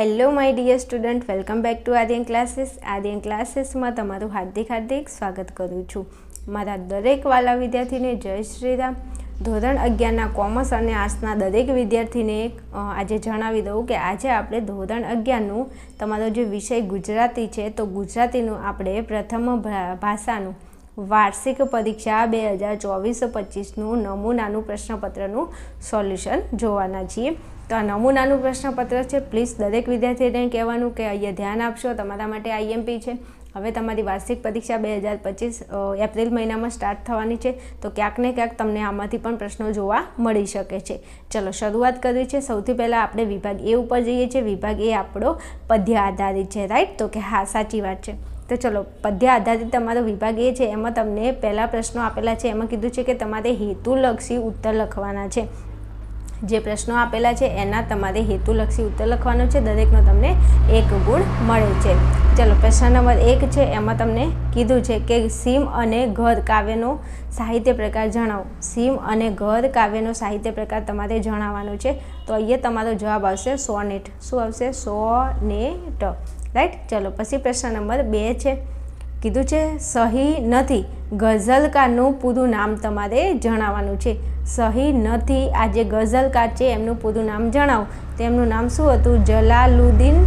Hello my dear student welcome back to Aryan classes Aryan ક્લાસીસમાં તમારું હાર્દિક હાર્દિક સ્વાગત કરું છું. મારા દરેક વાલા વિદ્યાર્થીને જય શ્રીરામ ધોરણ અગિયારના કોમર્સ અને આર્ટ્સના દરેક વિદ્યાર્થીને આજે જણાવી દઉં કે આજે આપણે ધોરણ અગિયારનું તમારો જે વિષય ગુજરાતી છે, તો ગુજરાતીનું આપણે પ્રથમ ભાષાનું વાર્ષિક પરીક્ષા બે હજાર ચોવીસ પચીસનું નમૂનાનું પ્રશ્નપત્રનું સોલ્યુશન જોવાના છીએ. તો આ નમૂનાનું પ્રશ્નપત્ર છે. પ્લીઝ દરેક વિદ્યાર્થીને કહેવાનું કે અહીંયા ધ્યાન આપશો. તમારા માટે આઈએમપી છે. હવે તમારી વાર્ષિક પરીક્ષા બે હજાર પચીસ એપ્રિલ મહિનામાં સ્ટાર્ટ થવાની છે. તો ક્યાંક ને ક્યાંક તમને આમાંથી પણ પ્રશ્નો જોવા મળી શકે છે. ચલો, શરૂઆત કરવી છે સૌથી પહેલાં આપણે વિભાગ એ ઉપર જઈએ છીએ. વિભાગ એ આપણો પદ્ય આધારિત છે રાઈટ તો કે હા, સાચી વાત છે. તો ચલો, પદ્ય આધારિત તમારો વિભાગ એ છે. એમાં તમને પહેલા પ્રશ્નો આપેલા છે. એમાં કીધું છે કે તમારે હેતુલક્ષી ઉત્તર લખવાના છે. જે પ્રશ્નો આપેલા છે, એના તમારે હેતુલક્ષી ઉત્તર લખવાનો છે. દરેકનો તમને એક ગુણ મળે છે. ચલો, પ્રશ્ન નંબર એક છે. એમાં તમને કીધું છે કે સીમ અને ઘર કાવ્યનો સાહિત્ય પ્રકાર જણાવો. સીમ અને ઘર કાવ્યનો સાહિત્ય પ્રકાર તમારે જણાવવાનો છે. તો અહીંયા તમારો જવાબ આવશે સોનેટ. શું આવશે? સોનેટ. રાઈટ? ચલો, પછી પ્રશ્ન નંબર બે છે. કીધું છે, સહી નથી. ગઝલકારનું પૂરું નામ તમારે જણાવવાનું છે. સહી નથી. આ જે ગઝલકાર છે, એમનું પૂરું નામ જણાવો. તેમનું નામ શું હતું? જલાલુદ્દીન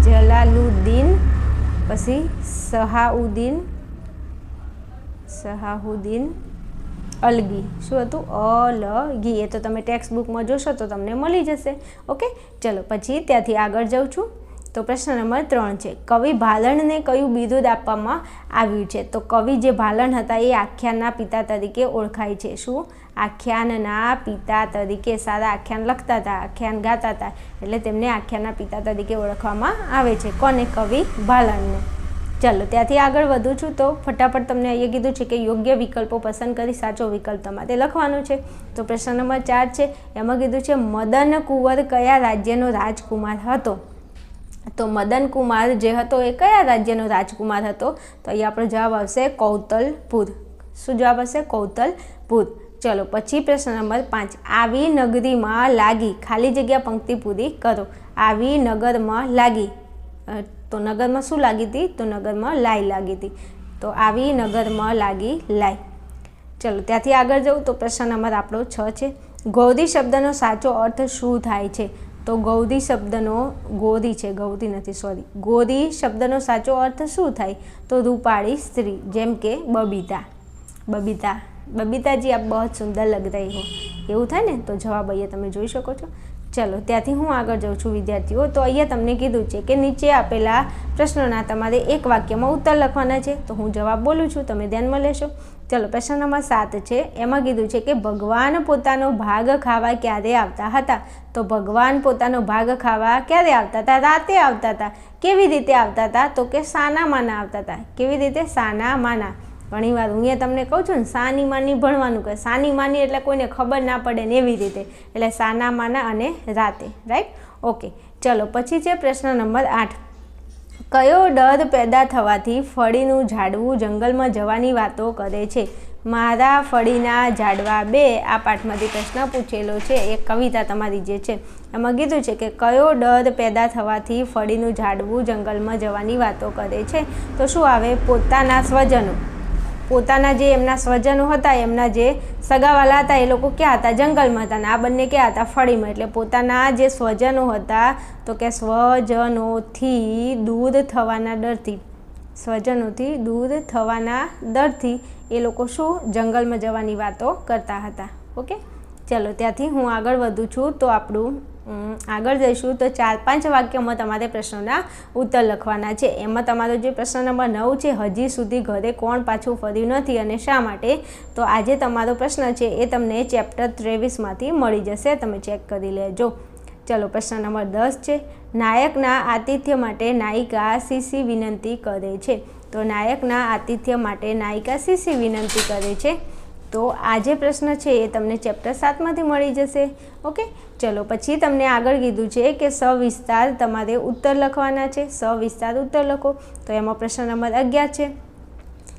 જલાલુદ્દીન, પછી સહાઉદ્દીન સહાઉદ્દીન અલગી. શું હતું? અલગી. એ તો તમે ટેક્સ્ટ બુકમાં જોશો તો તમને મળી જશે. ઓકે? ચલો, પછી ત્યાંથી આગળ જાઉં છું. તો પ્રશ્ન નંબર ત્રણ છે, કવિ ભાલણને કયું બિરુદ આપવામાં આવ્યું છે? તો કવિ જે ભાલણ હતા એ આખ્યાનના પિતા તરીકે ઓળખાય છે. શું? આખ્યાનના પિતા તરીકે સારા આખ્યાન લખતા હતા, આખ્યાન ગાતા હતા, એટલે તેમને આખ્યાનના પિતા તરીકે ઓળખવામાં આવે છે. કોને? કવિ ભાલણને. ચાલો, ત્યાંથી આગળ વધું છું તો ફટાફટ તમને અહીંયા કીધું છે કે યોગ્ય વિકલ્પો પસંદ કરી, સાચો વિકલ્પ તમારે લખવાનો છે. તો પ્રશ્ન નંબર ચાર છે, એમાં કીધું છે, મદન કુંવર કયા રાજ્યનો રાજકુમાર હતો? તો મદન કુમાર જે હતો એ કયા રાજ્યનો રાજકુમાર હતો? તો અહીંયા આપણો જવાબ આવશે કૌતલપુર શું જવાબ આવશે? કૌતલપુર ચલો, પછી પ્રશ્ન નંબર પાંચ. આવી નગરીમાં લાગી, ખાલી જગ્યા પંક્તિ પૂરી કરો. આવી નગરમાં લાગી. તો નગરમાં શું લાગી હતી? તો નગરમાં લાઈ લાગી હતી. તો આવી નગરમાં લાગી લાઈ. ચલો, ત્યાંથી આગળ જવું તો પ્રશ્ન નંબર આપણો છ છે. ગૌરી શબ્દનો સાચો અર્થ શું થાય છે? તો ગૌદી શબ્દનો, ગોદી છે ગૌરી નથી સોરી ગોરી શબ્દનો સાચો અર્થ શું થાય? તો રૂપાળી સ્ત્રી, જેમ કે બબીતા. બબીતા. બબીતાજી, આપ બહુ સુંદર લગ હો. એવું થાય ને? તો જવાબ અહીંયા તમે જોઈ શકો છો. ચલો, ત્યાંથી હું આગળ જાઉં છું, વિદ્યાર્થીઓ. તો અહીંયા તમને કીધું છે કે નીચે આપેલા પ્રશ્નોના તમારે એક વાક્યમાં ઉત્તર લખવાના છે. તો હું જવાબ બોલું છું, તમે ધ્યાનમાં લેશો. ચલો, પ્રશ્ન નંબર સાત છે. એમાં કીધું છે કે ભગવાન પોતાનો ભાગ ખાવા ક્યારે આવતા હતા? તો ભગવાન પોતાનો ભાગ ખાવા ક્યારે આવતા હતા? રાતે આવતા હતા. કેવી રીતે આવતા હતા? તો કે સાના માના આવતા હતા. કેવી રીતે? સાના માના. ઘણી વાર હું અહીંયા તમને કહું છું ને, સાની માની ભણવાનું કે સાની માની એટલે કોઈને ખબર ના પડે ને એવી રીતે. એટલે સાના માના અને રાતે રાઈટ ઓકે ચલો, પછી છે પ્રશ્ન નંબર આઠ. કયો ડર પેદા થવાથી ફળીનું ઝાડવું જંગલમાં જવાની વાતો કરે છે? મારા ફળીના ઝાડવા બે આ પાઠમાંથી પ્રશ્ન પૂછેલો છે. એ કવિતા તમારી જે છે, એમાં કીધું છે કે કયો ડર પેદા થવાથી ફળીનું ઝાડવું જંગલમાં જવાની વાતો કરે છે? તો શું આવે? પોતાના સ્વજનો. પોતાના જે એમના સ્વજનો હતા, એમના જે સગાવાલા હતા, એ લોકો ક્યાં હતા? જંગલમાં હતા અને આ બંને ક્યાં હતા? ફળીમાં. એટલે પોતાના જે સ્વજનો હતા, તો કે સ્વજનોથી દૂધ થવાના ડરથી. સ્વજનોથી દૂધ થવાના ડરથી એ લોકો શું? જંગલમાં જવાની વાતો કરતા હતા. ઓકે? ચલો, ત્યાંથી હું આગળ વધું છું. તો આપણું આગળ જઈશું તો ચાર પાંચ વાક્યમાં તમારે પ્રશ્નોના ઉત્તર લખવાના છે. એમાં તમારો જે પ્રશ્ન નંબર નવ છે, હજી સુધી ઘરે કોણ પાછું ફર્યું નથી અને શા માટે? તો આજે તમારો પ્રશ્ન છે, એ તમને ચેપ્ટર ત્રેવીસમાંથી મળી જશે. તમે ચેક કરી લેજો. ચલો, પ્રશ્ન નંબર દસ છે. નાયકના આતિથ્ય માટે નાયિકા સીસી વિનંતી કરે છે? તો નાયકના આતિથ્ય માટે નાયિકા સીસી વિનંતી કરે છે? તો આ જે પ્રશ્ન છે એ તમને ચેપ્ટર સાતમાંથી મળી જશે. ઓકે ચલો, પછી તમને આગળ કીધું છે કે સવિસ્તાર તમારે ઉત્તર લખવાના છે. સવિસ્તાર ઉત્તર લખો. તો એમાં પ્રશ્ન નંબર અગિયાર છે.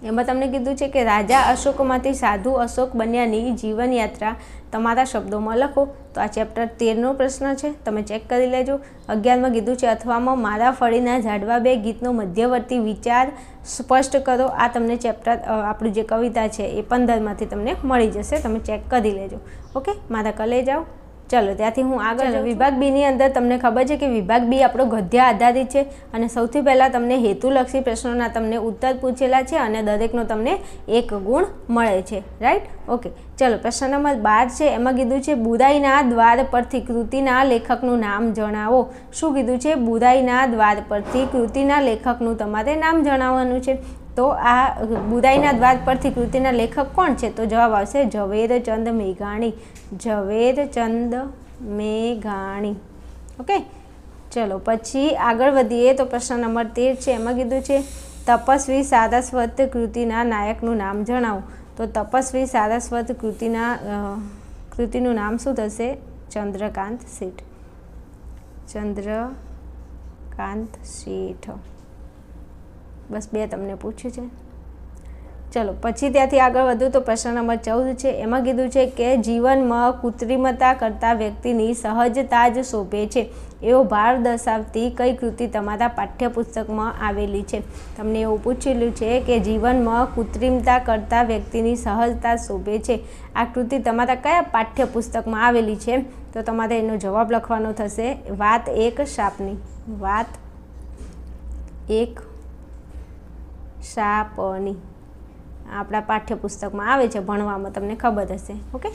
એમાં તમને કીધું છે કે રાજા અશોકમાંથી સાધુ અશોક બન્યાની જીવનયાત્રા તમારા શબ્દોમાં લખો. તો આ ચેપ્ટર તેરનો પ્રશ્ન છે. તમે ચેક કરી લેજો. અગિયારમાં કીધું છે, અથવામાં મારા ફળીના ઝાડવા બે ગીતનો મધ્યવર્તી વિચાર સ્પષ્ટ કરો. આ તમને ચેપ્ટર આપણું જે કવિતા છે, એ પંદરમાંથી તમને મળી જશે. તમે ચેક કરી લેજો. ઓકે? મારા કલે જાઓ. ચલો ત્યાંથી હું આગળ વિભાગ બીની અંદર તમને ખબર છે કે વિભાગ બી આપણો ગધ્ય આધારિત છે અને સૌથી પહેલાં તમને હેતુલક્ષી પ્રશ્નોના તમને ઉત્તર પૂછેલા છે અને દરેકનો તમને એક ગુણ મળે છે રાઈટ ઓકે ચલો પ્રશ્ન નંબર બાર છે. એમાં કીધું છે બુરાઈના દ્વાર પરથી કૃતિના લેખકનું નામ જણાવો. શું કીધું છે? બુરાઈના દ્વાર પરથી કૃતિના લેખકનું તમારે નામ જણાવવાનું છે. તો આ બુદાઈના દ્વાર પરથી કૃતિના લેખક કોણ છે? તો જવાબ આવશે ઝવેરચંદ મેઘાણી. ઝવેરચંદ મેઘાણી. ઓકે? ચલો, પછી આગળ વધીએ તો પ્રશ્ન નંબર તેર છે. એમાં કીધું છે, તપસ્વી સારસ્વત કૃતિના નાયકનું નામ જણાવો. તો તપસ્વી સારસ્વત કૃતિના કૃતિનું નામ શું થશે? ચંદ્રકાંત શેઠ. ચંદ્રકાંત શેઠ. બસ બે તમને પૂછ્યું છે. ચલો, પછી ત્યાંથી આગળ વધુ તો પ્રશ્ન નંબર ચૌદ છે. એમાં કીધું છે કે જીવનમાં કૃત્રિમતા કરતા વ્યક્તિની સહજતા જ શોભે છે. એવો ભાર દર્શાવતી કઈ કૃતિ તમારા પાઠ્યપુસ્તકમાં આવેલી છે? તમને એવું પૂછેલું છે કે જીવનમાં કૃત્રિમતા કરતા વ્યક્તિની સહજતા શોભે છે. આ કૃતિ તમારા કયા પાઠ્યપુસ્તકમાં આવેલી છે? તો તમારે એનો જવાબ લખવાનો થશે, વાત એક શાપની. વાત એક શાપની આપણા પાઠ્યપુસ્તકમાં આવે છે ભણવામાં, તમને ખબર હશે. ઓકે?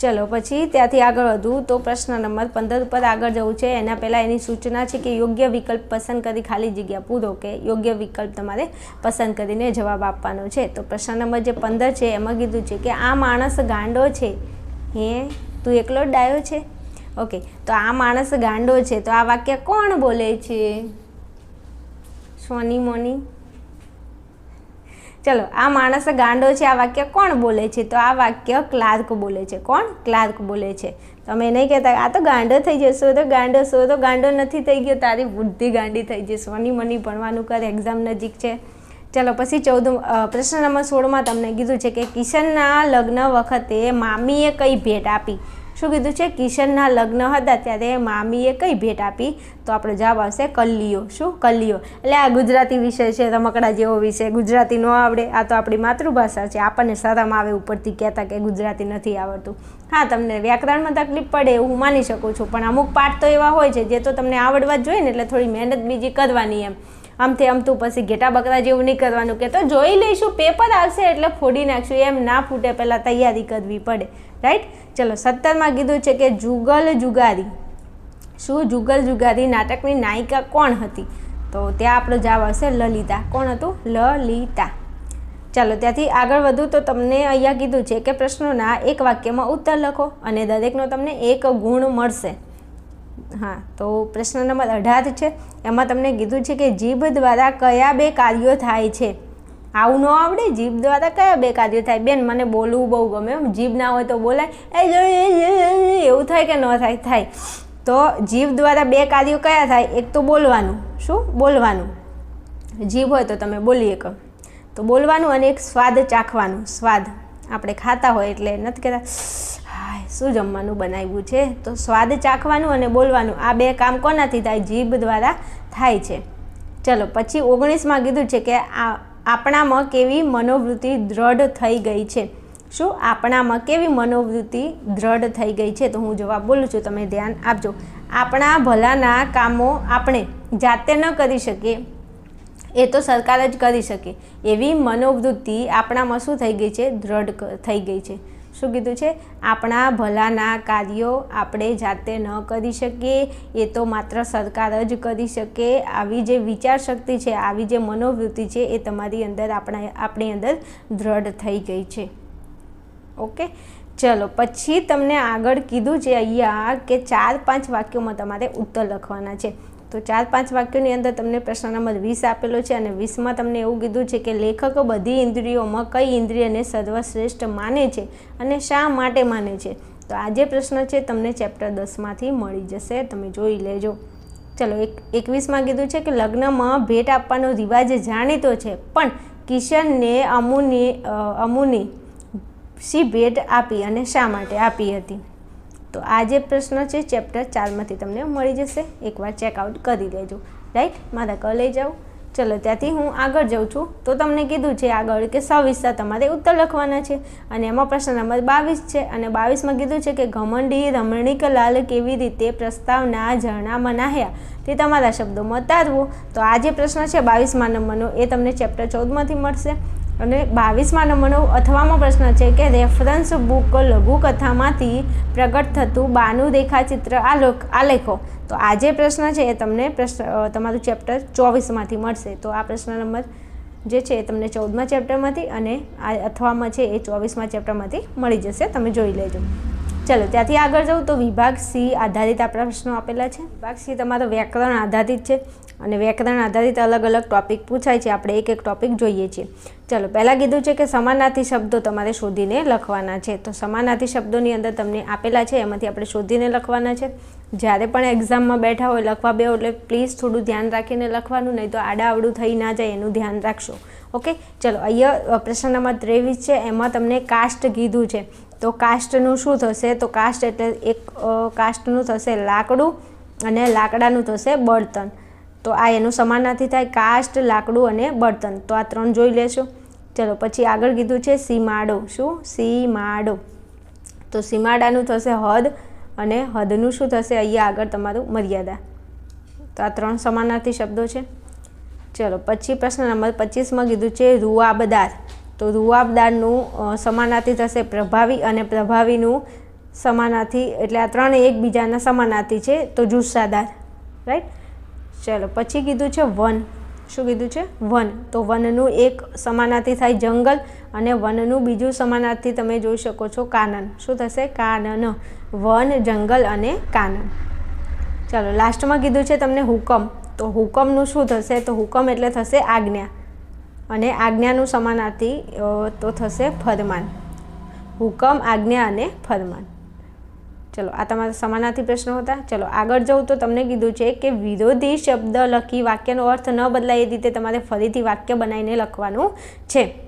ચલો, પછી ત્યાંથી આગળ વધું તો પ્રશ્ન નંબર પંદર ઉપર આગળ જવું છે. એના પહેલાં એની સૂચના છે કે યોગ્ય વિકલ્પ પસંદ કરી ખાલી જગ્યા પૂરો કે યોગ્ય વિકલ્પ તમારે પસંદ કરીને જવાબ આપવાનો છે. તો પ્રશ્ન નંબર જે પંદર છે, એમાં કીધું છે કે આ માણસ ગાંડો છે. હે? તું એકલો જ ડાયો છે? ઓકે, તો આ માણસ ગાંડો છે. તો આ વાક્ય કોણ બોલે છે? સોની મોની? ચલો, આ માણસ ગાંડો છે, આ વાક્ય કોણ બોલે છે? તો આ વાક્ય ક્લાર્ક બોલે છે. કોણ? ક્લાર્ક બોલે છે. તમે નહીં કહેતા, આ તો ગાંડો થઈ જશો, તો ગાંડો સો તો ગાંડો નથી થઈ ગયો, તારી બુદ્ધિ ગાંડી થઈ જશે. મની મની ભણવાનું કર એક્ઝામ નજીક છે. ચલો, પછી ચૌદ પ્રશ્ન નંબર સોળમાં તમને કીધું છે કે કિશનના લગ્ન વખતે મામીએ કઈ ભેટ આપી? શું કીધું છે? કિશનના લગ્ન હતા ત્યારે મામીએ કઈ ભેટ આપી? તો આપણો જવાબ આવશે કલ્લીઓ. શું? કલ્લીઓ. એટલે આ ગુજરાતી વિષય છે, રમકડા જેવો વિષય. ગુજરાતી ન આવડે. આ તો આપણી માતૃભાષા છે. આપણને શરમ આવે ઉપરથી કહેતા કે ગુજરાતી નથી આવડતું. હા, તમને વ્યાકરણમાં તકલીફ પડે એવું હું માની શકું છું. પણ અમુક પાઠ તો એવા હોય છે, જે તો તમને આવડવા જ જોઈએ ને, એટલે થોડી મહેનત બીજી કરવાની એમ. આમ તું પછી ઘેટા બકરા જેવું નહીં કરવાનું કે તો જોઈ લઈશું પેપર આવશે એટલે ફોડી નાખશું, એમ ના ફૂટે પહેલાં તૈયારી કરવી પડે. રાઈટ ચલો, સત્તરમાં કીધું છે કે જુગલ જુગારી. શું જુગલ જુગારી? નાટકની નાયિકા કોણ હતી? તો ત્યાં આપણો જવાબ આવશે લલિતા. કોણ હતું? લલિતા. ચાલો, ત્યાંથી આગળ વધુ તો તમને અહીંયા કીધું છે કે પ્રશ્નોના એક વાક્યમાં ઉત્તર લખો અને દરેકનો તમને એક ગુણ મળશે. હા, તો પ્રશ્ન નંબર અઢાર છે. એમાં તમને કીધું છે કે જીભ દ્વારા કયા બે કાર્યો થાય છે? આવું ન આવડે? જીભ દ્વારા કયા બે કાર્યો થાય? બેન, મને બોલવું બહુ ગમે એમ. જીભ ના હોય તો બોલાય. એ એવું થાય કે ન થાય? થાય. તો જીભ દ્વારા બે કાર્યો કયા થાય? એક તો બોલવાનું. શું? બોલવાનું. જીભ હોય તો તમે બોલી શકો. તો બોલવાનું અને એક સ્વાદ ચાખવાનું. સ્વાદ. આપણે ખાતા હોય એટલે નથી કહેતા. શું જમવાનું બનાવ્યું છે? તો સ્વાદ ચાખવાનું અને બોલવાનું, આ બે કામ કોનાથી થાય? જીભ દ્વારા થાય છે. ચલો, પછી ઓગણીસમાં કીધું છે કે આ આપણામાં કેવી મનોવૃત્તિ દ્રઢ થઈ ગઈ છે. શું આપણામાં કેવી મનોવૃત્તિ દ્રઢ થઈ ગઈ છે? તો હું જવાબ બોલું છું, તમે ધ્યાન આપજો. આપણા ભલાના કામો આપણે જાતે ન કરી શકીએ, એ તો સરકાર જ કરી શકે. એવી મનોવૃત્તિ આપણામાં શું થઈ ગઈ છે? દ્રઢ થઈ ગઈ છે. શું કીધું છે? આપણા ભલાના કાર્યો આપણે જાતે ન કરી શકીએ. એ તો માત્ર સરકાર જ કરી શકે. આવી જે વિચાર શક્તિ છે, આવી જે મનોવૃત્તિ છે, એ તમારી અંદર આપણા, આપણી અંદર દ્રઢ થઈ ગઈ છે. ઓકે? ચલો, પછી તમને આગળ કીધું છે અહીંયા કે ચાર પાંચ વાક્યોમાં તમારે ઉત્તર લખવાના છે. તો ચાર પાંચ વાક્યોની અંદર તમને પ્રશ્ન નંબર વીસ આપેલો છે અને વીસમાં તમને એવું કીધું છે કે લેખક બધી ઇન્દ્રિયોમાં કઈ ઇન્દ્રિયને સર્વશ્રેષ્ઠ માને છે અને શા માટે માને છે? તો આ જે પ્રશ્ન છે તમને ચેપ્ટર દસમાંથી મળી જશે, તમે જોઈ લેજો. ચલો, એક, એકવીસમાં કીધું છે કે લગ્નમાં ભેટ આપવાનો રિવાજ જાણીતો છે, પણ કિશનને અમુની અમુની શી ભેટ આપી અને શા માટે આપી હતી? તો આ જે પ્રશ્ન છે ચેપ્ટર ચારમાંથી તમને મળી જશે. એકવાર ચેકઆઉટ કરી લેજો. રાઈટ મારા કર લઈ જાઓ. ચલો, ત્યાંથી હું આગળ જાઉં છું. તો તમને કીધું છે આગળ કે સવિસ્તા તમારે ઉત્તર લખવાના છે. અને એમાં પ્રશ્ન નંબર બાવીસ છે. અને બાવીસમાં કીધું છે કે ઘમંડી રમણીક લાલ કેવી રીતે પ્રસ્તાવના ઝરણામાં નાહ્યા? તે તમારા શબ્દોમાં તારવું તો આ જે પ્રશ્ન છે, બાવીસમાં નંબરનો, એ તમને ચેપ્ટર ચૌદમાંથી મળશે. અને બાવીસમાં નંબરનો અથવામાં પ્રશ્ન છે કે રેફરન્સ બુક લઘુકથામાંથી પ્રગટ થતું બાનું રેખાચિત્ર આલોક આલેખો. તો આ જે પ્રશ્ન છે એ તમને પ્રશ્ન તમારું ચેપ્ટર ચોવીસમાંથી મળશે. તો આ પ્રશ્ન નંબર જે છે એ તમને ચૌદમા ચેપ્ટરમાંથી અને આ અથવામાં છે એ ચોવીસમાં ચેપ્ટરમાંથી મળી જશે. તમે જોઈ લેજો. ચલો, ત્યાંથી આગળ જાઉં તો વિભાગ સી આધારિત આપણા પ્રશ્નો આપેલા છે. વિભાગ સી તમારો વ્યાકરણ આધારિત છે. અને વ્યાકરણ આધારિત અલગ અલગ ટોપિક પૂછાય છે. આપણે એક એક ટોપિક જોઈએ છીએ. ચલો, પહેલાં કીધું છે કે સમાનાર્થી શબ્દો તમારે શોધીને લખવાના છે. તો સમાનાર્થી શબ્દોની અંદર તમને આપેલા છે, એમાંથી આપણે શોધીને લખવાના છે. જ્યારે પણ એક્ઝામમાં બેઠા હોય લખવા બેહો એટલે પ્લીઝ થોડું ધ્યાન રાખીને લખવાનું, નહીં તો આડાવડું થઈ ના જાય, એનું ધ્યાન રાખશો. ઓકે? ચલો, અહીંયા પ્રશ્ન નંબર ત્રેવીસ છે. એમાં તમને કાસ્ટ કીધું છે. તો કાસ્ટનું શું થશે? તો કાસ્ટ એટલે એક કાસ્ટનું થશે લાકડું અને લાકડાનું થશે બળતણ. તો આ એનું સમાનાર્થી થાય કાસ્ટ લાકડું અને બળતણ. તો આ ત્રણ જોઈ લેશો. ચલો, પછી આગળ કીધું છે સીમાડો. શું? સીમાડો. તો સીમાડાનું થશે હદ અને હદનું શું થશે? અહીંયા આગળ તમારું મર્યાદા. તો આ ત્રણ સમાનાર્થી શબ્દો છે. ચલો, પછી પ્રશ્ન નંબર પચીસમાં કીધું છે રૂઆબદાર. તો રૂઆબદારનું સમાનાર્થી થશે પ્રભાવી અને પ્રભાવીનું સમાનાર્થી. એટલે આ ત્રણ એકબીજાના સમાનાર્થી છે. તો જુસ્સાદાર. રાઈટ ચલો, પછી કીધું છે વન. શું કીધું છે? વન. તો વનનું એક સમાનાર્થી થાય જંગલ અને વનનું બીજું સમાનાર્થી તમે જોઈ શકો છો કાનન. શું થશે? કાનન. વન, જંગલ અને કાનન. ચાલો, લાસ્ટમાં કીધું છે તમને હુકમ. તો હુકમનું શું થશે? તો હુકમ એટલે થશે આજ્ઞા. અને આજ્ઞાનું સમાનાર્થી તો થશે ફરમાન. હુકમ, આજ્ઞા અને ફરમાન. ચલો, આ તમારા સમાનાર્થી પ્રશ્નો હતા. ચલો, આગળ જાઉં તો તમને કીધું છે કે વિરોધી શબ્દ લખી વાક્યનો અર્થ ન બદલાય એ રીતે તમારે ફરીથી વાક્ય બનાવીને લખવાનું છે.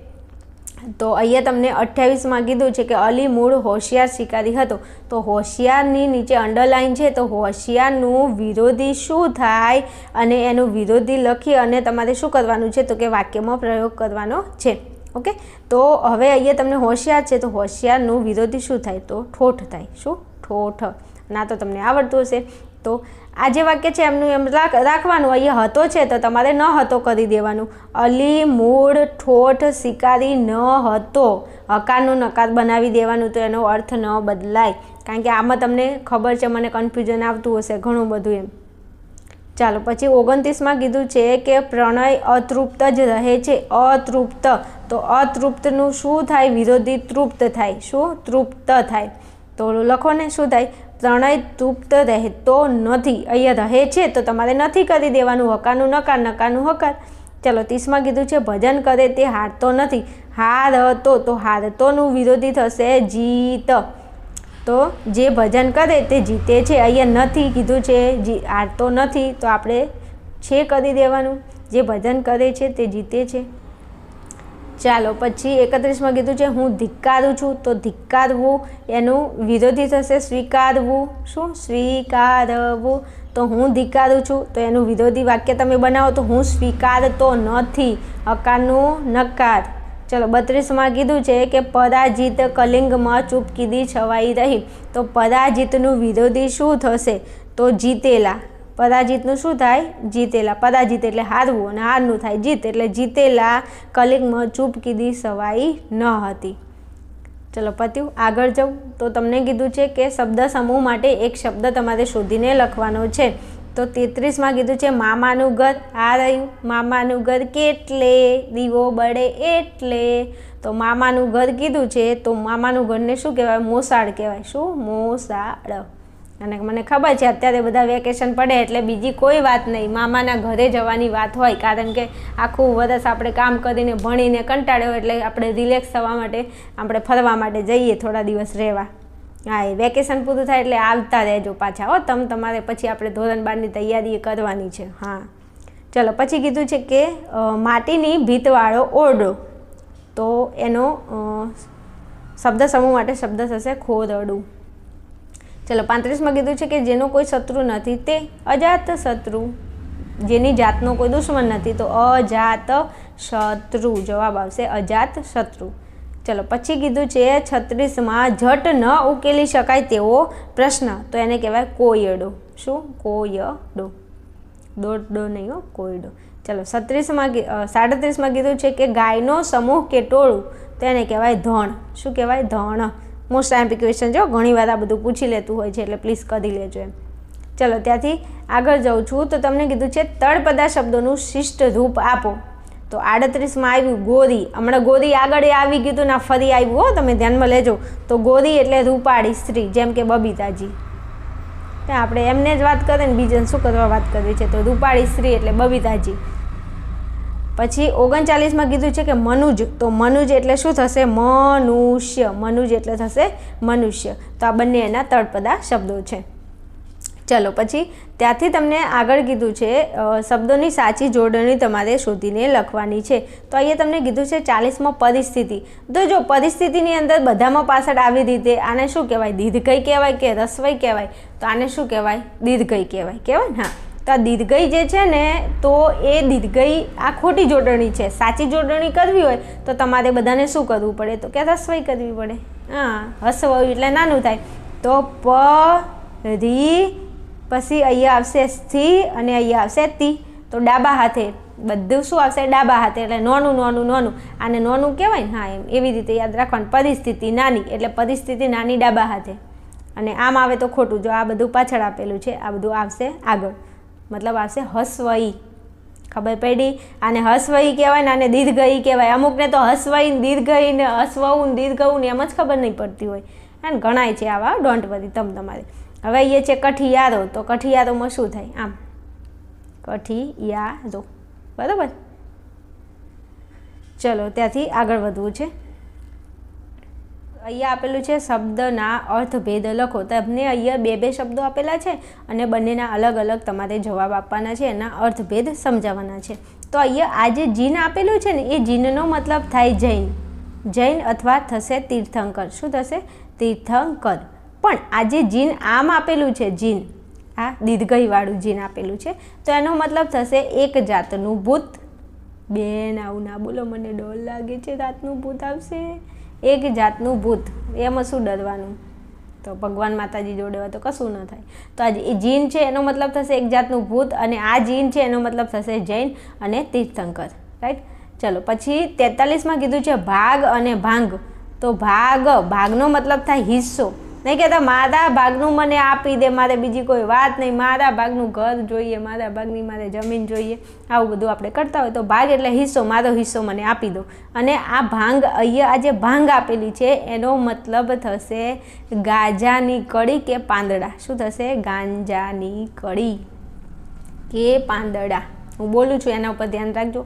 તો અહીંયા તમને અઠ્યાવીસમાં કીધું છે કે અલી મૂળ હોશિયાર શિકારી હતો. તો હોશિયારની નીચે અંડરલાઇન છે, તો હોશિયારનું વિરોધી શું થાય અને એનું વિરોધી લખી અને તમારે શું કરવાનું છે તો કે વાક્યમાં પ્રયોગ કરવાનો છે. ઓકે? તો હવે અહીંયા તમને હોશિયાર છે, તો હોશિયારનું વિરોધી શું થાય? તો ઠોઠ થાય. શું? ઠોઠ ના તો તમને આવડતું હશે. તો આ જે વાક્ય છે એમનું એમ રાખવાનું, અહીંયા હતો છે તો તમારે ન હતો કરી દેવાનું. અલી, મૂળ, ઠોઠ, શિકારી ન હતો. હકારનું નકાર બનાવી દેવાનું તો એનો અર્થ ન બદલાય. કારણ કે આમાં તમને ખબર છે, મને કન્ફ્યુઝન આવતું હશે ઘણું બધું એમ. ચાલો, પછી ઓગણત્રીસમાં કીધું છે કે પ્રણય અતૃપ્ત જ રહે છે. અતૃપ્ત. તો અતૃપ્તનું શું થાય? વિરોધી તૃપ્ત થાય. શું? તૃપ્ત થાય. તો લખો ને શું થાય? પ્રણય તૃપ્ત રહેતો નથી. અહીંયા રહે છે તો તમારે નથી કરી દેવાનું. હકાનું નકાર, નકારનું હકાર. ચલો, ત્રીસમાં કીધું છે, ભજન કરે તે હારતો નથી. હારતો, તો હારતોનું વિરોધી થશે જીત. તો જે ભજન કરે તે જીતે છે. અહીંયા નથી કીધું છે, જી, હારતો નથી. તો આપણે છે કરી દેવાનું. જે ભજન કરે છે તે જીતે છે. ચાલો, પછી એકત્રીસમાં કીધું છે, હું ધિક્કારું છું. તો ધિક્કારવું, એનું વિરોધી થશે, સ્વીકારવું. શું? સ્વીકારવું. તો હું ધિક્કારું છું, તો એનું વિરોધી વાક્ય તમે બનાવો, તો હું સ્વીકારતો નથી. અકારનું નકાર. ચલો, બત્રીસમાં કીધું છે કે, પરાજિત કલિંગમાં ચૂપકીદી છવાઈ રહી. તો પરાજિતનું વિરોધી શું થશે? તો જીતેલા. પરાજિતનું શું થાય? જીતેલા. પરાજિત એટલે હારવું અને હારનું થાય. જીત એટલે જીતેલા. કલિંગમાં ચૂપકીદી સવાઈ ન હતી. ચલો પત્યું, આગળ જાઉં. તો તમને કીધું છે કે શબ્દ સમૂહ માટે એક શબ્દ તમારે શોધીને લખવાનો છે. તો તેત્રીસમાં કીધું છે, મામાનું ઘર આ રહ્યું. મામાનું ઘર કેટલે? દીવો બળે એટલે. તો મામાનું ઘર કીધું છે, તો મામાનું ઘરને શું કહેવાય? મોસાળ કહેવાય. શું? મોસાળ. અને મને ખબર છે, અત્યારે બધા વેકેશન પડે એટલે બીજી કોઈ વાત નહીં. મામાના ઘરે જવાની વાત હોય, કારણ કે આખું વરસ આપણે કામ કરીને ભણીને કંટાળ્યો એટલે આપણે રિલેક્સ થવા માટે, આપણે ફરવા માટે જઈએ થોડા દિવસ રહેવા. હા, એ વેકેશન પૂરું થાય એટલે આવતા રહેજો પાછા. હો, તમ તમારે પછી આપણે ધોરણ બારની તૈયારી કરવાની છે. હા. ચલો, પછી કીધું છે કે માટીની ભીતવાળો ઓરડો. તો એનો શબ્દ સમૂહ માટે શબ્દ થશે ખોરડું. ચલો, પાંત્રીસમાં કીધું છે કે જેનો કોઈ શત્રુ નથી તે અજાત શત્રુ. જેની જાતનો કોઈ દુશ્મન નથી તો અજાત શત્રુ. જવાબ આવશે અજાત શત્રુ. ચલો, પછી કીધું છે છત્રીસમાં જટ ન ઉકેલી શકાય તેવો પ્રશ્ન. તો એને કહેવાય કોયડો. શું? કોયડો. દોડો નહીં હો, કોયડો. ચલો, છત્રીસમાં સાડત્રીસમાં કીધું છે કે ગાયનો સમૂહ કે ટોળું. તો એને કહેવાય ધણ. શું કહેવાય? ધણ. મોસ્ટ આઈમ્પી ક્વેશ્ચન જો, ઘણી વાર આ બધું પૂછી લેતું હોય છે, એટલે પ્લીઝ કરી લેજો એમ. ચલો, ત્યાંથી આગળ જાઉં છું. તો તમને કીધું છે તળપદા શબ્દોનું શિષ્ટ રૂપ આપો. તો આડત્રીસમાં આવ્યું ગોરી હમણાં ગોરી આગળ આવી ગયું ના ફરી આવ્યું, હો, તમે ધ્યાનમાં લેજો. તો ગોરી એટલે રૂપાળી સ્ત્રી, જેમ કે બબીતાજી. આપણે એમને જ વાત કરીએ ને, બીજાને શું કરવા વાત કરવી છે તો રૂપાળી સ્ત્રી એટલે બબીતાજી. પછી ઓગણચાલીસમાં કીધું છે કે મનુજ, તો મનુજ એટલે શું થશે? મનુષ્ય. મનુજ એટલે થશે મનુષ્ય. તો આ બંને એના તળપદા શબ્દો છે. ચલો, પછી ત્યાંથી તમને આગળ કીધું છે શબ્દોની સાચી જોડણી તમારે શોધીને લખવાની છે. તો અહીંયા તમને કીધું છે ચાલીસમાં પરિસ્થિતિ. તો જો પરિસ્થિતિની અંદર બધામાં પાછળ આવી રીતે, આને શું કહેવાય? દીર્ઘઈ કહેવાય કે રસવઈ કહેવાય? તો આને શું કહેવાય? દીર્ઘઈ કહેવાય. કહેવાય ને? હા. તો આ દીર્ઘઈ જે છે ને, તો એ દીર્ઘઈ આ ખોટી જોડણી છે. સાચી જોડણી કરવી હોય તો તમારે બધાને શું કરવું પડે? તો કે રસવાઈ કરવી પડે? હા, હસવાયું એટલે નાનું થાય. તો પ, રી, પછી અહીંયા આવશે સ્થિ અને અહીંયા આવશે તી. તો ડાબા હાથે. બધું શું આવશે? ડાબા હાથે. એટલે નોનું નોનું નોનું. આને નોનું કહેવાય હા, એમ. એવી રીતે યાદ રાખવાનું. પરિસ્થિતિ નાની, એટલે પરિસ્થિતિ નાની ડાબા હાથે. અને આમ આવે તો ખોટું. જો આ બધું પાછળ આપેલું છે, આ બધું આવશે આગળ. મતલબ આવશે હસવઈ. ખબર પડી? આને હસવઈ કહેવાય ને આને દીર્ઘઈ કહેવાય. અમુકને તો હસવઈ દીર્ઘઈ ને હસવવું દીર્ઘવું ને એમ જ ખબર નહીં પડતી હોય. અને ઘણાય છે આવા ડોન્ટ વરી તમ તમારે. હવે અહીંયા છે કઠિયારો. તો કઠિયારોમાં શું થાય? આમ. કઠિયારો. બરાબર? ચલો, ત્યાંથી આગળ વધવું છે. અહીંયા આપેલું છે શબ્દના અર્થભેદ લખો. તમને અહીંયા બે બે શબ્દો આપેલા છે અને બંનેના અલગ અલગ તમારે જવાબ આપવાના છે, એના અર્થભેદ સમજાવવાના છે. તો અહીંયા આ જે જીન આપેલું છે ને, એ જીનનો મતલબ થાય જૈન. જૈન અથવા થશે તીર્થંકર. શું થશે? તીર્થંકર. પણ આ જે જીન આમ આપેલું છે, જીન, આ દીર્ઘઈવાળું જીન આપેલું છે, તો એનો મતલબ થશે એક જાતનું ભૂત. બેન, આવું ના બોલો, મને ડર લાગે છે, રાતનું ભૂત આવશે. એક જાતનું ભૂત, એમાં શું ડરવાનું? તો ભગવાન માતાજી જોડે હોય તો કશું ન થાય. તો આ જીન છે, એનો મતલબ થશે એક જાતનું ભૂત અને આ જીન છે, એનો મતલબ થશે જૈન અને તીર્થંકર. રાઈટ ચલો, પછી તેતાલીસમાં કીધું છે ભાગ અને ભાંગ. તો ભાગ, ભાગનો મતલબ થાય હિસ્સો. નહીં કહેતા મારા ભાગનું મને આપી દે, મારે બીજી કોઈ વાત નહીં. મારા ભાગનું ઘર જોઈએ મારા ભાગની મારે જમીન જોઈએ. આવું બધું આપણે કરતા હોય. તો ભાગ એટલે હિસ્સો, મારો હિસ્સો મને આપી દો. અને આ ભાંગ, અહીંયા આ જે ભાંગ આપેલી છે, એનો મતલબ થશે ગાંજાની કડી કે પાંદડા. શું થશે? ગાંજાની કડી કે પાંદડા. હું બોલું છું, એના ઉપર ધ્યાન રાખજો.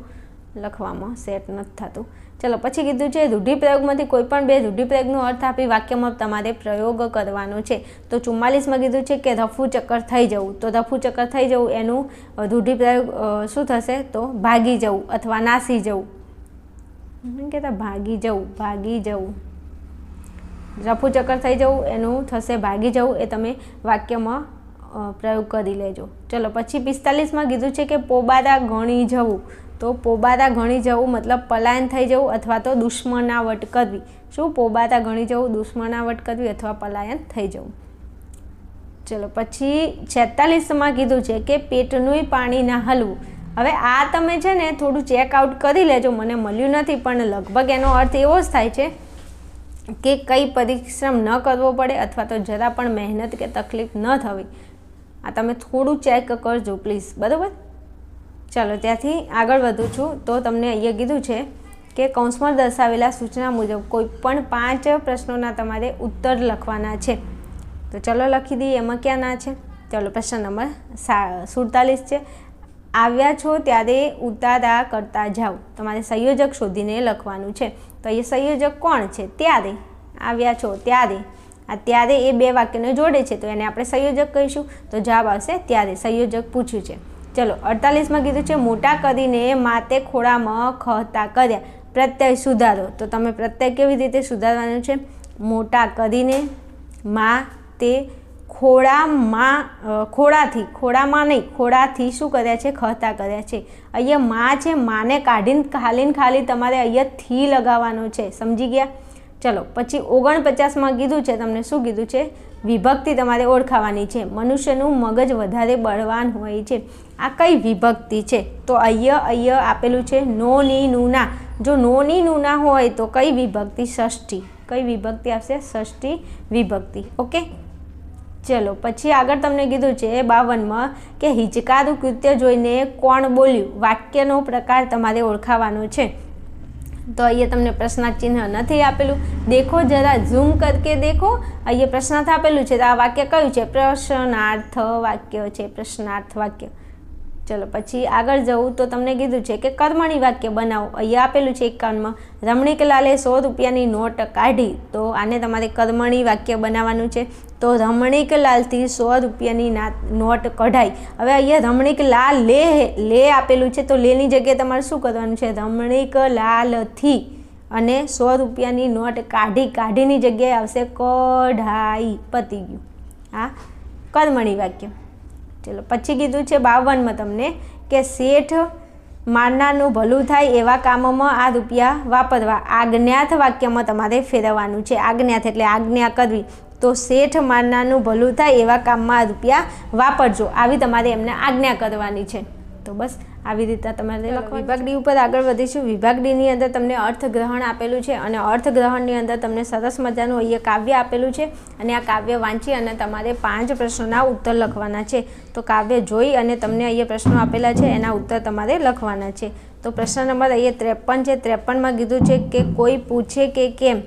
લખવામાં સેટ નથી થતું. ચલો, પછી કીધું છે, રૂઢિપ્રયોગમાંથી કોઈ પણ બે રૂઢિપ્રયોગનો અર્થ આપી વાક્યમાં તમારે પ્રયોગ કરવાનો છે. તો ચુમ્માલીસમાં કીધું છે કે રફુ ચક્કર થઈ જવું. તો રફુ ચક્કર થઈ જવું, એનું રૂઢિપ્રયોગ શું થશે? તો ભાગી જવું અથવા નાસી જવું. કહેતા ભાગી જવું ભાગી જવું. રફુ ચક્કર થઈ જવું, એનું થશે ભાગી જવું, એ તમે વાક્યમાં પ્રયોગ કરી લેજો. ચલો, પછી પિસ્તાલીસમાં કીધું છે કે પોબારા ગણી જવું. તો પોબાતા ગણી જવું મતલબ પલાયન થઈ જવું અથવા તો દુશ્મનાવટ કરવી. શું? પોબાતા ગણી જવું, દુશ્મનાવટ કરવી અથવા પલાયન થઈ જવું. ચલો, પછી છેતાલીસમાં કીધું છે કે પેટનું પાણી ના હલવું. હવે આ તમે છે ને થોડું ચેકઆઉટ કરી લેજો. મને મળ્યું નથી, પણ લગભગ એનો અર્થ એવો જ થાય છે કે કંઈ પરિશ્રમ ન કરવો પડે અથવા તો જરા પણ મહેનત કે તકલીફ ન થવી. આ તમે થોડું ચેક કરજો પ્લીઝ બરાબર? ચાલો ત્યાંથી આગળ વધું છું. તો તમને અહીંયા કીધું છે કે કૌંસમાં દર્શાવેલા સૂચના મુજબ કોઈ પણ પાંચ પ્રશ્નોના તમારે ઉત્તર લખવાના છે. તો ચલો લખી દઈએ, એમાં ક્યાં ના છે? ચલો, પ્રશ્ન નંબર સુડતાલીસ છે. આવ્યા છો ત્યારે ઉતારા કરતા જાઓ. તમારે સંયોજક શોધીને લખવાનું છે. તો એ સંયોજક કોણ છે? ત્યારે આવ્યા છો ત્યારે. આ ત્યારે એ બે વાક્યને જોડે છે. તો એને આપણે સંયોજક કહીશું. તો જવાબ આવશે ત્યારે. સંયોજક પૂછ્યું છે. ચલો, અડતાલીસમાં કીધું છે, મોટા કરીને માતે ખોળામાં ખહતા કર્યા. પ્રત્યય સુધારો. તો તમે પ્રત્યય કેવી રીતે સુધારવાનું છે? મોટા કરીને મા તે ખોળામાં ખોળાથી, ખોળામાં નહીં, ખોળાથી શું કર્યા છે? ખહતા કર્યા છે. અહીંયા માં છે, માને કાઢીને ખાલીને ખાલી તમારે અહીંયા થી લગાવવાનો છે. સમજી ગયા? ચલો, પછી ઓગણપચાસમાં કીધું છે, તમને શું કીધું છે? વિભક્તિ તમારે ઓળખાવાની છે. મનુષ્યનું મગજ વધારે બળવાન હોય છે. આ કઈ વિભક્તિ છે? તો અહીંયા અહીંયા આપેલું છે નો, ની નુના જો નો, ની નુના હોય તો કઈ વિભક્તિ? ષષ્ઠી. કઈ વિભક્તિ આવશે? ષષ્ઠી વિભક્તિ. ઓકે? ચલો, પછી આગળ તમને કીધું છે બાવનમાં કે હિચકારું કૃત્ય જોઈને કોણ બોલ્યું? વાક્યનો પ્રકાર તમારે ઓળખાવાનો છે. તો અહીંયા તમને પ્રશ્નાર્થ ચિહ્ન નથી આપેલું. દેખો જરા, ઝૂમ કરકે દેખો. અહીંયા પ્રશ્નાર્થ આપેલું છે. તો આ વાક્ય કયું છે? પ્રશ્નાર્થ વાક્ય છે, પ્રશ્નાર્થ વાક્ય. ચલો, પછી આગળ જવું તો તમને કીધું છે કે કર્મણી વાક્ય બનાવો. અહીંયા આપેલું છે એકાવનમાં રમણીકલાલે સો રૂપિયાની નોટ કાઢી. તો આને તમારે કર્મણી વાક્ય બનાવવાનું છે. તો રમણીકલાલથી સો રૂપિયાની નોટ કઢાઈ. હવે અહીંયા રમણીકલાલ લે લે આપેલું છે, તો લેની જગ્યાએ તમારે શું કરવાનું છે? રમણીક લાલથી અને સો રૂપિયાની નોટ કાઢી, કાઢીની જગ્યાએ આવશે કઢાઈ, પતી ગયું. હા કર્મણી વાક્ય. ચલો. પછી કીધું છે બાવનમાં તમને કે શેઠ મારનારનું ભલું થાય એવા કામોમાં આ રૂપિયા વાપરવા. આજ્ઞાથ વાક્યમાં તમારે ફેરવવાનું છે. આજ્ઞાથ એટલે આજ્ઞા કરવી. તો શેઠ મારનારનું ભલું થાય એવા કામમાં આ રૂપિયા વાપરજો. આવી તમારે એમને આજ્ઞા કરવાની છે. તો બસ આવી રીતે તમારે. વિભાગ ડી ઉપર આગળ વધીશું. વિભાગ ડીની અંદર તમને અર્થગ્રહણ આપેલું છે અને અર્થગ્રહણની અંદર તમને સરસ મજાનું અહીંયા કાવ્ય આપેલું છે અને આ કાવ્ય વાંચી અને તમારે પાંચ પ્રશ્નોના ઉત્તર લખવાના છે. તો કાવ્ય જોઈ અને તમને અહીંયા પ્રશ્નો આપેલા છે એના ઉત્તર તમારે લખવાના છે. તો પ્રશ્ન નંબર અહીંયા ત્રેપન છે. ત્રેપનમાં કીધું છે કે કોઈ પૂછે કે કેમ?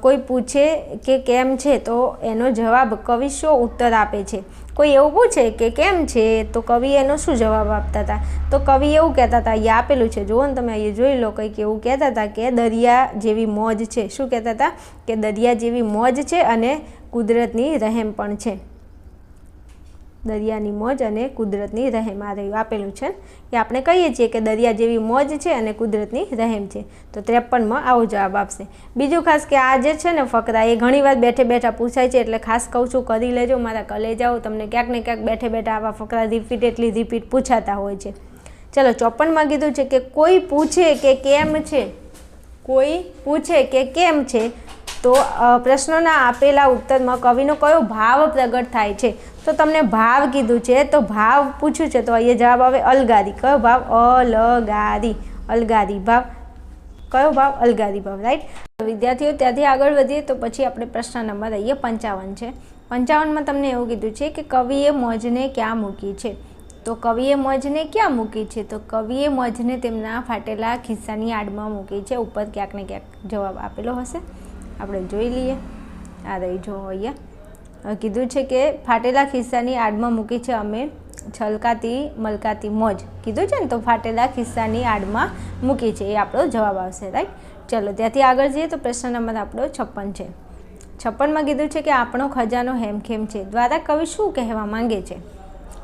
કોઈ પૂછે કે કેમ છે? તો એનો જવાબ કવિ શો ઉત્તર આપે છે. કોઈ એવું પૂછે કે કેમ છે? તો કવિ એનો શું જવાબ આપતા હતા? તો કવિ એવું કહેતા હતા અહીંયા આપેલું છે. જુઓ ને તમે, અહીંયા જોઈ લો કંઈક એવું કહેતા હતા કે દરિયા જેવી મોજ છે. શું કહેતા હતા? કે દરિયા જેવી મોજ છે અને કુદરતની રહેમ પણ છે. દરિયાની મોજ અને કુદરતની રહેમ આ રહ્યું. આપેલું છે એ આપણે કહીએ છીએ કે દરિયા જેવી મોજ છે અને કુદરતની રહેમ છે. તો ત્રેપનમાં આવો જવાબ આપશે. બીજું ખાસ કે આ જે છે ને ફકરા એ ઘણીવાર બેઠે બેઠા પૂછાય છે, એટલે ખાસ કહું છું, કરી લેજો, મારા કલેજાઓ તમને ક્યાંક ને ક્યાંક બેઠે બેઠા આવા ફકરા રિપીટ એટલી રિપીટ પૂછાતા હોય છે. ચલો, ચોપનમાં કીધું છે કે કોઈ પૂછે કે કેમ છે? કોઈ પૂછે કે કેમ છે? તો પ્રશ્નોના આપેલા ઉત્તરમાં કવિનો કયો ભાવ પ્રગટ થાય છે? તો તમને ભાવ કીધું છે, તો ભાવ પૂછ્યું છે, તો અહીંયા જવાબ આવે અલગારી. કયો ભાવ? અલગારી. અલગારી ભાવ. કયો ભાવ? અલગારી ભાવ રાઈટ વિદ્યાર્થીઓ, ત્યાંથી આગળ વધીએ, તો પછી આપણે પ્રશ્ન નંબર અહીંયા પંચાવન છે. પંચાવનમાં તમને એવું કીધું છે કે કવિએ મોજને ક્યાં મૂકી છે? તો કવિએ મોજને ક્યાં મૂકી છે? તો કવિએ મોજને તેમના ફાટેલા ખિસ્સાની આડમાં મૂકી છે. ઉપર ક્યાંક ને ક્યાંક જવાબ આપેલો હશે. આપણે જોઈ લઈએ. આ રહી જો અહીંયા. કીધું છે કે ફાટેલા ખિસ્સાની આડમાં મૂકી છે અમે છલકાતી મલકાતી મોજ. કીધું છે ને તો ફાટેલા ખિસ્સાની આડમાં મૂકી છે. એ આપણો જવાબ આવશે રાઈટ ચલો, ત્યાંથી આગળ જઈએ તો પ્રશ્ન નંબર આપણો છપ્પન છે. છપ્પનમાં કીધું છે કે આપણો ખજાનો હેમખેમ છે. દ્વારા કવિ શું કહેવા માંગે છે?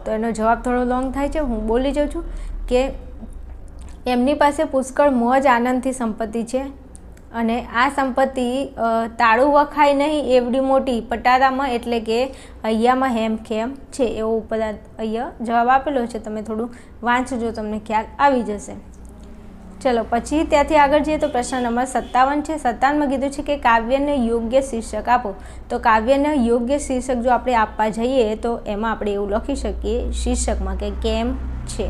તો એનો જવાબ થોડો લોંગ થાય છે. હું બોલી જાઉં છું કે, એમની પાસે પુષ્કળ મોજ, આનંદથી સંપત્તિ છે. અને આ સંપત્તિ તાળું વખાય નહીં એવડી મોટી પટારામાં એટલે કે અહીંયામાં હેમખેમ છે એવો ઉપર અહીંયા જવાબ આપેલો છે. તમે થોડું વાંચજો, તમને ખ્યાલ આવી જશે. ચલો, પછી ત્યાંથી આગળ જઈએ તો પ્રશ્ન નંબર સત્તાવન છે. સત્તાવનમાં કીધું છે કે કાવ્યને યોગ્ય શીર્ષક આપો. તો કાવ્યને યોગ્ય શીર્ષક જો આપણે આપવા જઈએ તો એમાં આપણે એવું લખી શકીએ શીર્ષકમાં કે કેમ છે.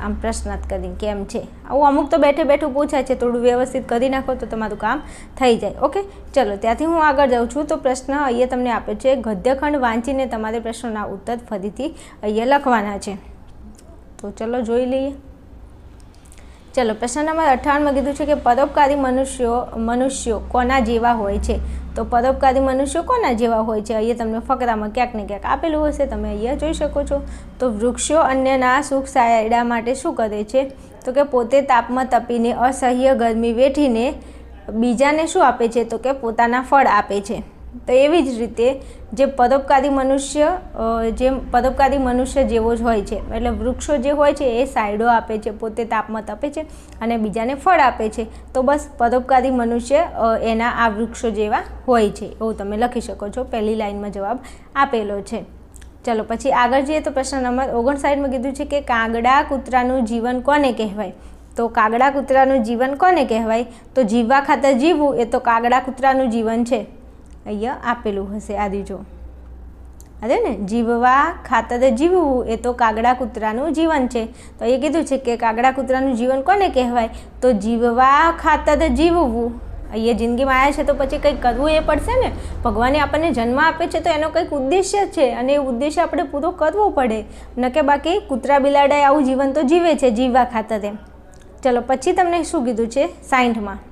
આમ પ્રશ્નાર્થ કરીને કેમ છે. આવું અમુક તો બેઠે બેઠું પૂછાય છે, થોડું વ્યવસ્થિત કરી નાખો તો તમારું કામ થઈ જાય. ઓકે ચલો, ત્યાંથી હું આગળ જાઉં છું. તો પ્રશ્ન અહીંયા તમને આપ્યો છે, ગદ્યખંડ વાંચીને તમારે પ્રશ્નોના ઉત્તર ફરીથી અહીંયા લખવાના છે. તો ચલો જોઈ લઈએ. ચલો, પ્રશ્ન નંબર અઠ્ઠાવનમાં કીધું છે કે પરોપકારી મનુષ્યો મનુષ્યો કોના જેવા હોય છે? તો પરોપકારી મનુષ્યો કોના જેવા હોય છે? અહીંયા તમને ફકરામાં ક્યાંક ને ક્યાંક આપેલું હશે, તમે અહીંયા જોઈ શકો છો. તો વૃક્ષો અન્યના સુખ સાયડા માટે શું કરે છે? તો કે પોતે તાપમાં તપીને અસહ્ય ગરમી વેઠીને બીજાને શું આપે છે? તો કે પોતાના ફળ આપે છે. તો એવી જ રીતે જે પરોપકારી મનુષ્ય જે પરોપકારી મનુષ્ય જેવો જ હોય છે. એટલે વૃક્ષો જે હોય છે એ સાઈડો આપે છે, પોતે તાપમાં તપે છે અને બીજાને ફળ આપે છે. તો બસ પરોપકારી મનુષ્ય એના આ વૃક્ષો જેવા હોય છે. એવું તમે લખી શકો છો. પહેલી લાઈનમાં જવાબ આપેલો છે. ચલો, પછી આગળ જઈએ તો પ્રશ્ન નંબર ઓગણસાઠમાં કીધું છે કે કાગડા કૂતરાનું જીવન કોને કહેવાય? તો કાગડા કૂતરાનું જીવન કોને કહેવાય? તો જીવવા ખાતર જીવવું એ તો કાગડા કૂતરાનું જીવન છે. અહીંયા આપેલું હશે આદિ જો અરે ને, જીવવા ખાતર જીવવું એ તો કાગડા કૂતરાનું જીવન છે. તો એ કીધું છે કે કાગડા કૂતરાનું જીવન કોને કહેવાય? તો જીવવા ખાતર જીવવું. અહીંયા જિંદગીમાં આવ્યા છે તો પછી કંઈક કરવું એ પડશે ને? ભગવાને આપણને જન્મ આપે છે તો એનો કંઈક ઉદ્દેશ્ય છે અને એ ઉદ્દેશ્ય આપણે પૂરો કરવો પડે. ન કે બાકી કૂતરા બિલાડાએ આવું જીવન તો જીવે છે જીવવા ખાતર. ચલો, પછી તમને શું કીધું છે સાઠમાં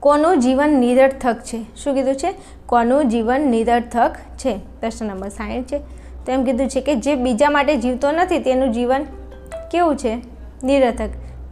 કોનું જીવન નિરર્થક છે? શું કીધું છે? કોનું જીવન નિરર્થક છે? પ્રશ્ન નંબર સાઠ છે. તો એમ કીધું છે કે જે બીજા માટે જીવતો નથી તેનું જીવન કેવું છે? નિરર્થક.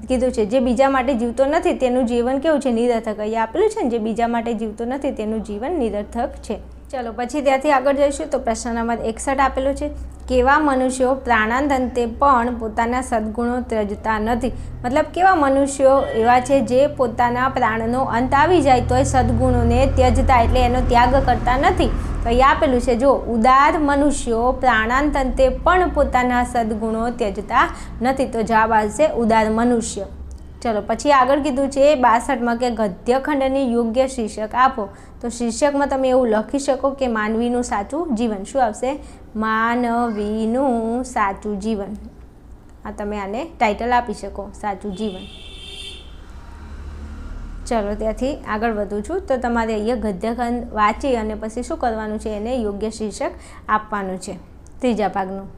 કીધું છે, જે બીજા માટે જીવતો નથી તેનું જીવન કેવું છે? નિરર્થક. અહીંયા આપેલું છે ને, જે બીજા માટે જીવતો નથી તેનું જીવન નિરર્થક છે. ચલો, પછી ત્યાંથી આગળ જઈશું તો પ્રશ્ન નંબર એકસઠ આપેલો છે. કેવા મનુષ્યો પ્રાણાંતંતે પણ પોતાના સદગુણો ત્યજતા નથી. મતલબ કેવા મનુષ્યો એવા છે જે પોતાના પ્રાણનો અંત આવી જાય તોય સદગુણોને ત્યજતા એટલે એનો ત્યાગ કરતા નથી. તો અહીં આપેલું છે, જો ઉદાર મનુષ્યો પ્રાણાંતંતે પણ પોતાના સદગુણો ત્યજતા નથી, તો જવાબ આવશે ઉદાર મનુષ્ય. ચલો, પછી આગળ કીધું છે બાસઠમાં કે ગદ્યખંડની યોગ્ય શીર્ષક આપો. તો શીર્ષકમાં તમે એવું લખી શકો કે માનવીનું સાચું જીવન શું આવશે? માનવીનું સાચું જીવન. આ તમે આને ટાઇટલ આપી શકો, સાચું જીવન. ચલો, ત્યાંથી આગળ વધું છું. તો તમારે અહીંયા ગદ્યખંડ વાંચી અને પછી શું કરવાનું છે? એને યોગ્ય શીર્ષક આપવાનું છે. ત્રીજા ભાગનું.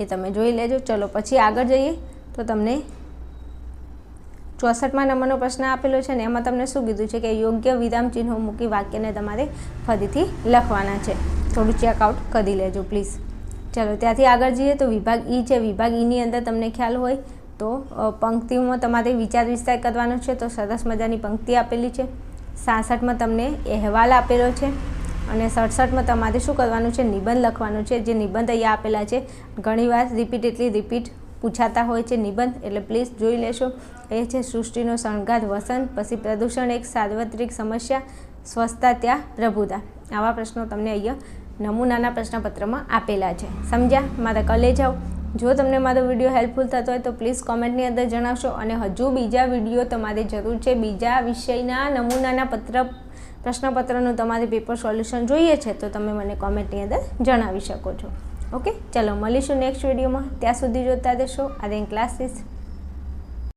એ તમે જોઈ લેજો. ચલો, પછી આગળ જઈએ તો તમને ચોસઠમાં નંબરનો પ્રશ્ન આપેલો છે ને એમાં તમને શું કીધું છે કે યોગ્ય વિરામ ચિહ્નો મૂકી વાક્યને તમારે ફરીથી લખવાના છે. થોડું ચેકઆઉટ કરી લેજો પ્લીઝ ચલો, ત્યાંથી આગળ જઈએ તો વિભાગ ઈ છે. વિભાગ ઈની અંદર તમને ખ્યાલ હોય તો પંક્તિઓમાં તમારે વિચાર વિસ્તાર કરવાનો છે તો સરસ મજાની પંક્તિ આપેલી છે. સાસઠમાં તમને અહેવાલ આપેલો છે અને સડસઠમાં તમારે શું કરવાનું છે? નિબંધ લખવાનું છે. જે નિબંધ અહીંયા આપેલા છે. ઘણીવાર રિપીટ એટલી રિપીટ પૂછાતા હોય છે નિબંધ, એટલે પ્લીઝ જોઈ લેશો. એ છે સૃષ્ટિનો શણગાર વસંત પછી પ્રદૂષણ, એક સાર્વત્રિક સમસ્યા સ્વચ્છતા ત્યાં પ્રભુતા. આવા પ્રશ્નો તમને અહીંયા નમૂનાના પ્રશ્નપત્રમાં આપેલા છે. સમજ્યા? મારા કલે જાઓ. જો તમને મારો વીડિયો હેલ્પફુલ થતો હોય તો પ્લીઝ કોમેન્ટની અંદર જણાવશો અને હજુ બીજા વીડિયો તમારે જરૂર છે બીજા વિષયના નમૂનાના પત્ર, પ્રશ્નપત્રનું તમારે પેપર સોલ્યુશન જોઈએ છે તો તમે મને કોમેન્ટની અંદર જણાવી શકો છો. ઓકે? ચલો મળીશું નેક્સ્ટ વિડીયોમાં ત્યાં સુધી જોતા જશો આ દેન ક્લાસીસ